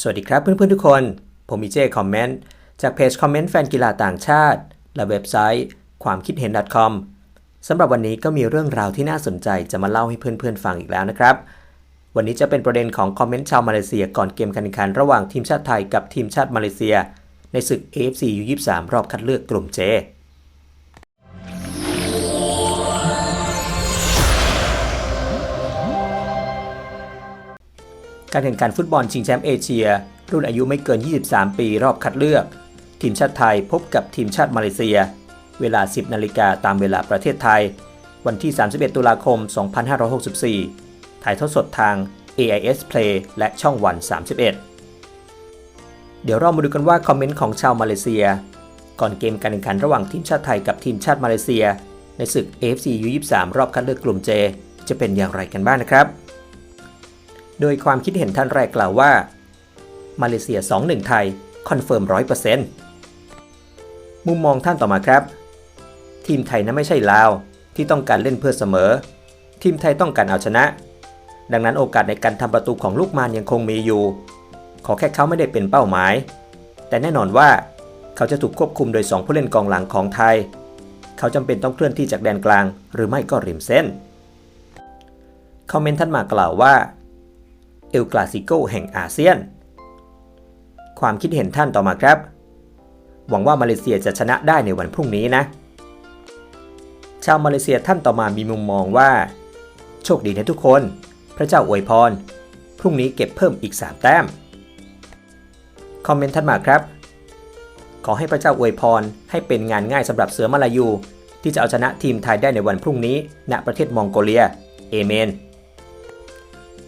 สวัสดีครับเพื่อนๆทุกคน ผมมีเจคอมเมนต์จากเพจคอมเมนต์แฟนกีฬาต่างชาติ และเว็บไซต์ ความคิดเห็น .com สำหรับวันนี้ก็มีเรื่องราวที่น่าสนใจจะมาเล่าให้เพื่อนๆฟังอีกแล้วนะครับ วันนี้จะเป็นประเด็นของคอมเมนต์ชาวมาเลเซียก่อนเกมการแข่งขันระหว่างทีมชาติไทยกับทีมชาติมาเลเซีย ในศึก AFC U23 รอบคัดเลือกกลุ่ม J การแข่งขันฟุตบอลชิงแชมป์เอเชีย รุ่นอายุไม่เกิน 23 ปีรอบคัดเลือก ทีมชาติไทยพบกับทีมชาติมาเลเซีย เวลา 10 นาฬิกาตามเวลาประเทศไทย วันที่ 31 ตุลาคม 2564 ถ่ายทอดสดทาง AIS Play และช่องวัน 31 เดี๋ยวเรามาดูกันว่าคอมเมนต์ของชาวมาเลเซีย ก่อนเกมการแข่งขันระหว่างทีมชาติไทยกับทีมชาติมาเลเซีย ในศึก AFC U23 รอบคัดเลือกกลุ่ม J จะเป็นอย่างไรกันบ้างนะครับ โดยความคิดเห็นท่านแรกกล่าวว่า มาเลเซีย 2-1 ไทย คอนเฟิร์ม 100%มุมมองท่านต่อมาครับ ทีมไทยนั้นไม่ใช่ลาว ที่ต้องการเล่นเพื่อเสมอ ทีมไทยต้องการเอาชนะ ดังนั้นโอกาสในการทำประตูของลูกมานยังคงมีอยู่ ขอแค่เขาไม่ได้เป็นเป้าหมาย แต่แน่นอนว่าเขาจะถูกควบคุมโดย 2 ผู้เล่นกองหลังของไทย เขาจำเป็นต้องเคลื่อนที่จากแดนกลาง หรือไม่ก็ริมเส้นคอมเมนต์ท่านมากล่าวว่า เอลกลาซิโกแห่งอาเซียน ความคิดเห็นท่านต่อมาครับ หวังว่ามาเลเซียจะชนะได้ในวันพรุ่งนี้นะ ชาวมาเลเซียท่านต่อมามีมุมมองว่า โชคดีนะทุกคน พระเจ้าอวยพร พรุ่งนี้เก็บเพิ่มอีก 3 แต้ม คอมเมนต์ท่านมาครับ ขอให้พระเจ้าอวยพรให้เป็นงานง่ายสำหรับเสือมาลายูที่จะเอาชนะทีมไทยได้ในวันพรุ่งนี้ ณ ประเทศมองโกเลีย เอเมน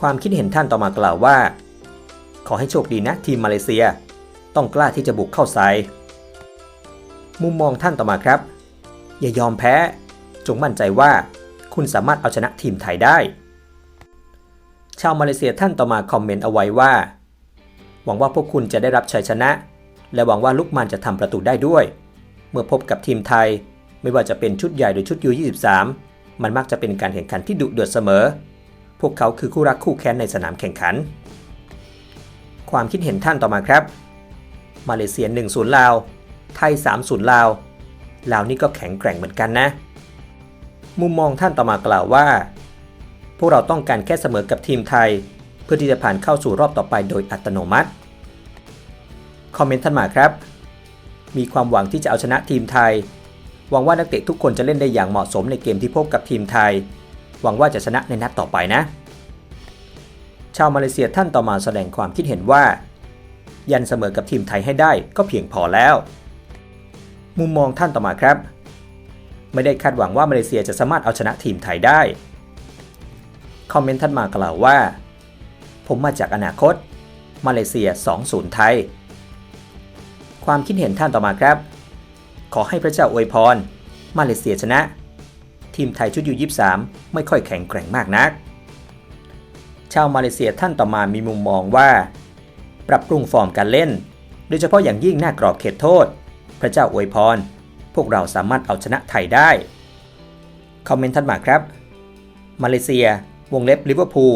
ความคิดเห็นท่านต่อมากล่าวว่า ขอให้โชคดีนะทีมมาเลเซีย ต้องกล้าที่จะบุกเข้าใส่มุมมองท่านต่อมาครับ อย่ายอมแพ้ จงมั่นใจว่า คุณสามารถเอาชนะทีมไทยได้ ชาวมาเลเซียท่านต่อมาคอมเมนต์เอาไว้ว่า หวังว่าพวกคุณจะได้รับชัยชนะ และหวังว่าลูกมันจะทำประตูได้ด้วย เมื่อพบกับทีมไทย ไม่ว่าจะเป็นชุดใหญ่หรือชุดยู23มันมักจะเป็นการแข่งขันที่ดุเดือดเสมอ พวกเขาคือคู่รักคู่แค้นในสนามแข่งขัน ความคิดเห็นท่านต่อมาครับ มาเลเซีย1-0ลาว ไทย3-0ลาว ลาวนี่ก็แข็งแกร่งเหมือนกันนะ มุมมองท่านต่อมากล่าวว่า พวกเราต้องการแค่เสมอกับทีมไทย เพื่อที่จะผ่านเข้าสู่รอบต่อไปโดยอัตโนมัติ คอมเมนต์ท่านมาครับ มีความหวังที่จะเอาชนะทีมไทย หวังว่านักเตะทุกคนจะเล่นได้อย่างเหมาะสมในเกมที่พบกับทีมไทย หวังว่าจะชนะในนัดต่อไปนะ ชาวมาเลเซียท่านต่อมาแสดงความคิดเห็นว่า ยันเสมอกับทีมไทยให้ได้ก็เพียงพอแล้ว มุมมองท่านต่อมาครับ ไม่ได้คาดหวังว่ามาเลเซียจะสามารถเอาชนะทีมไทยได้คอมเมนต์ท่านมากล่าวว่า ผมมาจากอนาคต มาเลเซีย 2-0 ไทย ความคิดเห็นท่านต่อมาครับ ขอให้พระเจ้าอวยพร มาเลเซียชนะ ทีมไทยชุดยู23 ไม่ค่อยแข็งแกร่งมากนัก ชาวมาเลเซียท่านต่อมามีมุมมองว่า ปรับปรุงฟอร์มการเล่น โดยเฉพาะอย่างยิ่งหน้ากรอบเขตโทษ พระเจ้าอวยพร พวกเราสามารถเอาชนะไทยได้ คอมเมนต์ท่านมาครับ มาเลเซีย วงเล็บลิเวอร์พูล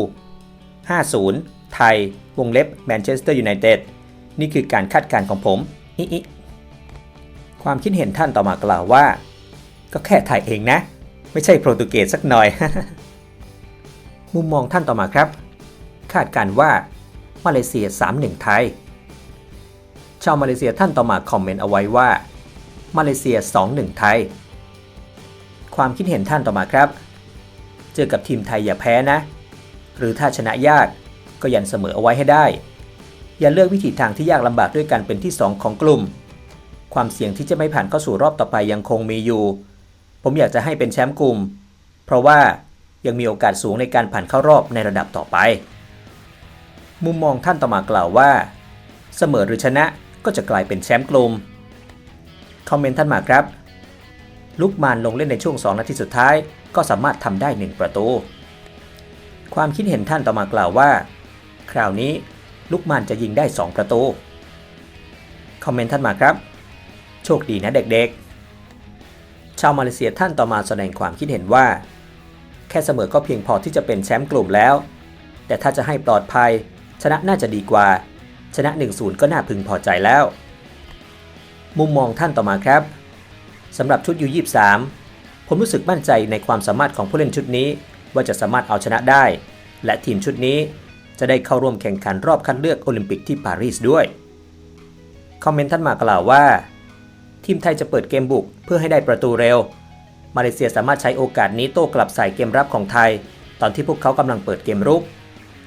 50 ไทย วงเล็บแมนเชสเตอร์ยูไนเต็ด นี่คือการคาดการณ์ของผมอิอิความคิดเห็นท่านต่อมากล่าวว่า ก็แค่ไทยเองนะ ไม่ใช่โปรตุเกสสักหน่อย มุมมองท่านต่อมาครับ คาดการว่ามาเลเซีย 3-1 ไทย ชาวมาเลเซียท่านต่อมาคอมเมนต์เอาไว้ว่า มาเลเซีย 2-1 ไทย ความคิดเห็นท่านต่อมาครับ เจอกับทีมไทยอย่าแพ้นะ หรือถ้าชนะยากก็ยันเสมอเอาไว้ให้ได้ อย่าเลือกวิธีทางที่ยากลำบากด้วยการเป็นที่ 2 ของกลุ่ม ความเสี่ยงที่จะไม่ผ่านเข้าสู่รอบต่อไปยังคงมีอยู่ ผมอยากจะให้เป็นแชมป์กลุ่ม เพราะว่ายังมีโอกาสสูงในการผ่านเข้ารอบในระดับต่อไป มุมมองท่านต่อมากล่าวว่า เสมอหรือชนะก็จะกลายเป็นแชมป์กลุ่ม คอมเมนต์ท่านมาครับ ลุกมานลงเล่นในช่วง 2 นาทีสุดท้าย ก็สามารถทำได้ 1 ประตู ความคิดเห็นท่านต่อมากล่าวว่า คราวนี้ลุกมานจะยิงได้ 2 ประตู คอมเมนต์ท่านมาครับ โชคดีนะเด็กๆ ชาวมาเลเซียท่านต่อมาแสดงความคิดเห็นว่า แค่เสมอก็เพียงพอที่จะเป็นแชมป์กลุ่มแล้ว แต่ถ้าจะให้ปลอดภัย ชนะน่าจะดีกว่า ชนะ 1-0 ก็น่าพึงพอใจแล้ว มุมมองท่านต่อมาครับสำหรับชุดยู23ผมรู้สึกมั่นใจในความสามารถของผู้เล่นชุดนี้ ว่าจะสามารถเอาชนะได้ และทีมชุดนี้จะได้เข้าร่วมแข่งขันรอบคัดเลือกโอลิมปิกที่ปารีสด้วย คอมเมนต์ท่านมากล่าวว่า ทีมไทยจะเปิดเกมบุกเพื่อให้ได้ประตูเร็ว มาเลเซียสามารถใช้โอกาสนี้โต้กลับใส่เกมรับของไทย ตอนที่พวกเขากำลังเปิดเกมรุก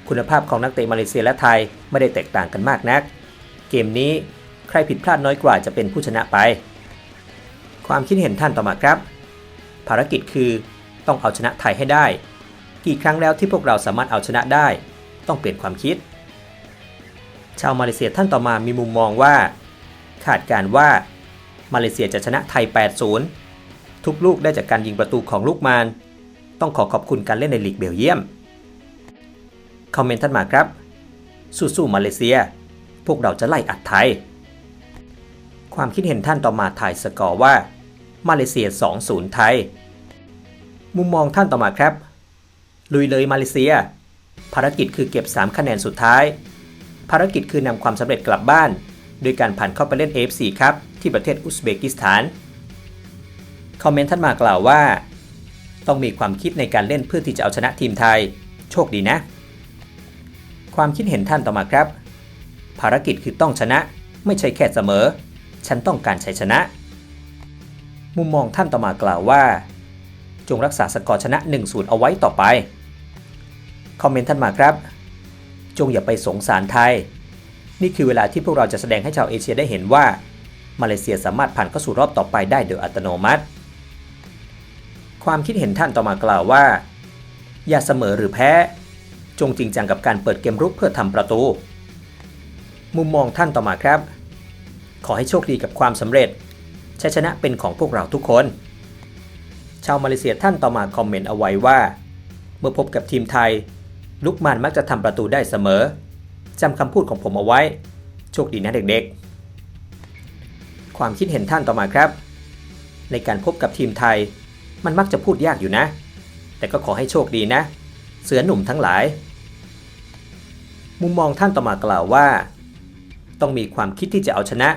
คุณภาพของนักเตะมาเลเซียและไทยไม่ได้แตกต่างกันมากนัก เกมนี้ใครผิดพลาดน้อยกว่าจะเป็นผู้ชนะไป ความคิดเห็นท่านต่อมาครับ ภารกิจคือต้องเอาชนะไทยให้ได้ กี่ครั้งแล้วที่พวกเราสามารถเอาชนะได้ ต้องเปลี่ยนความคิด ชาวมาเลเซียท่านต่อมามีมุมมองว่าคาดการว่า มาเลเซียจะชนะไทย 8-0 ทุกลูกได้จากการยิงประตูของลูกมาน ต้องขอขอบคุณการเล่นในลีกเบลเยียม คอมเมนต์ท่านมาครับ สู้ๆมาเลเซีย พวกเราจะไล่อัดไทย ความคิดเห็นท่านต่อมาถ่ายสกอร์ว่า มาเลเซีย 2-0 ไทย มุมมองท่านต่อมาครับ ลุยเลยมาเลเซีย ภารกิจคือเก็บ 3 คะแนนสุดท้าย ภารกิจคือนำความสำเร็จกลับบ้าน โดยการผ่านเข้าไปเล่น AFC ครับที่ประเทศอุซเบกิสถาน คอมเมนต์ท่านมากล่าวว่า ต้องมีความคิดในการเล่นเพื่อที่จะเอาชนะทีมไทย โชคดีนะ ความคิดเห็นท่านต่อมาครับ ภารกิจคือต้องชนะไม่ใช่แค่เสมอ ฉันต้องการชัยชนะ มุมมองท่านต่อมากล่าวว่า จงรักษาสกอร์ชนะ1-0เอาไว้ต่อไป คอมเมนต์ท่านมาครับ จงอย่าไปสงสารไทย นี่คือเวลาที่พวกเราจะแสดงให้ชาวเอเชียได้เห็นว่า มาเลเซียสามารถผ่านเข้าสู่รอบต่อไปได้โดยอัตโนมัติ ความคิดเห็นท่านต่อมากล่าวว่า อย่าเสมอหรือแพ้ จงจริงจังกับการเปิดเกมรุกเพื่อทำประตู มุมมองท่านต่อมาครับ ขอให้โชคดีกับความสำเร็จชัยชนะเป็นของพวกเราทุกคน ชาวมาเลเซียท่านต่อมาคอมเมนต์เอาไว้ว่า เมื่อพบกับทีมไทย ลุกมานมักจะทำประตูได้เสมอ จำคำพูดของผมเอาไว้ โชคดีนะเด็กๆ ความคิดเห็นท่านต่อมาครับ ในการพบกับทีมไทย มันมักจะพูดยากอยู่นะ แต่ก็ขอให้โชคดีนะ เสือหนุ่มทั้งหลาย มุมมองท่านต่อมากล่าวว่า ต้องมีความคิดที่จะเอาชนะ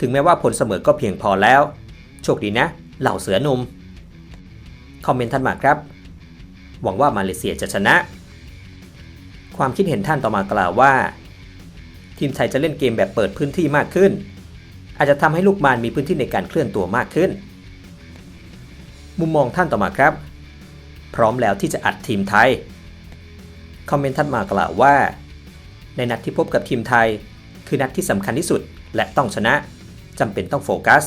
ถึงแม้ว่าผลเสมอก็เพียงพอแล้ว โชคดีนะ เหล่าเสือหนุ่มคอมเมนต์ท่านมาครับ หวังว่ามาเลเซียจะชนะ ความคิดเห็นท่านต่อมากล่าวว่า ทีมไทยจะเล่นเกมแบบเปิดพื้นที่มากขึ้น อาจจะทำให้ลูกมานมีพื้นที่ในการเคลื่อนตัวมากขึ้น มุมมองท่านต่อมาครับ พร้อมแล้วที่จะอัดทีมไทยคอมเมนต์ท่านมากล่าวว่า ในนัดที่พบกับทีมไทย คือนัดที่สำคัญที่สุดและต้องชนะจำเป็นต้องโฟกัส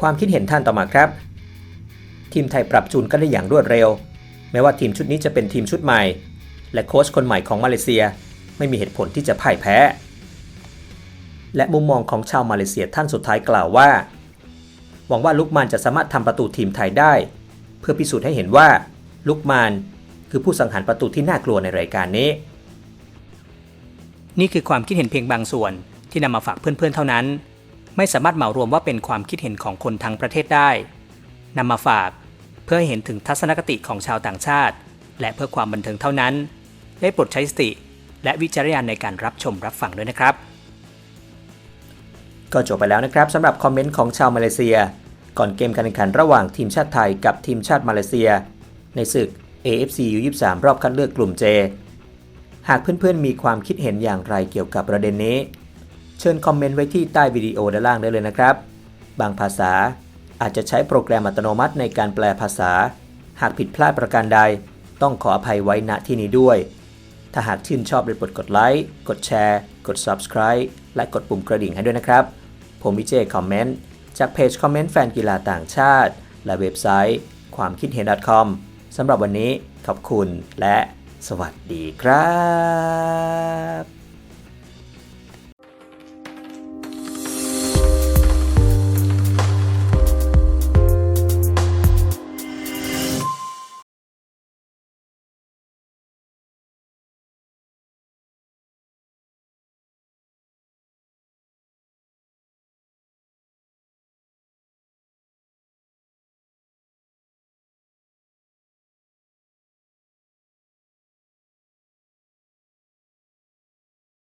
ความคิดเห็นท่านต่อมาครับ ทีมไทยปรับจูนกันได้อย่างรวดเร็วแม้ว่าทีมชุดนี้จะเป็นทีมชุดใหม่ และโค้ชคนใหม่ของมาเลเซีย ไม่มีเหตุผลที่จะพ่ายแพ้ และมุมมองของชาวมาเลเซียท่านสุดท้ายกล่าวว่า หวังว่าลุกมานจะสามารถทำประตูทีมไทยได้ เพื่อพิสูจน์ให้เห็นว่า ลุกมานคือผู้สังหารประตูที่น่ากลัวในรายการนี้ นี่คือความคิดเห็นเพียงบางส่วนที่นำมาฝากเพื่อนๆเท่านั้น ไม่สามารถเหมารวมว่าเป็นความคิดเห็นของคนทั้งประเทศได้นำมาฝากเพื่อให้เห็นถึงทัศนคติของชาวต่างชาติ และเพื่อความบันเทิงเท่านั้น ได้โปรดใช้สติ และวิจารณญาณในการรับชมรับฟังด้วยนะครับ ก็จบไปแล้วนะครับสำหรับคอมเมนต์ของชาวมาเลเซีย ก่อนเกมการแข่งขันระหว่างทีมชาติไทยกับทีมชาติมาเลเซีย ในศึก AFC U23 รอบคัดเลือกกลุ่ม J หากเพื่อนๆมีความคิดเห็นอย่างไรเกี่ยวกับประเด็นนี้ เชิญคอมเมนต์ไว้ที่ใต้วิดีโอด้านล่างได้เลยนะครับ บางภาษาอาจจะใช้โปรแกรมอัตโนมัติในการแปลภาษา หากผิดพลาดประการใด ต้องขออภัยไว้ณที่นี้ด้วย ถ้าหากชื่นชอบโดยกดไลค์กดแชร์ กด Subscribe และกดปุ่มกระดิ่งให้ด้วยนะครับ ผมวิเจคอมเมนต์จากเพจคอมเมนต์แฟนกีฬาต่างชาติ และเว็บไซต์ ความคิดเห็น .com สำหรับวันนี้ขอบคุณและสวัสดีครับ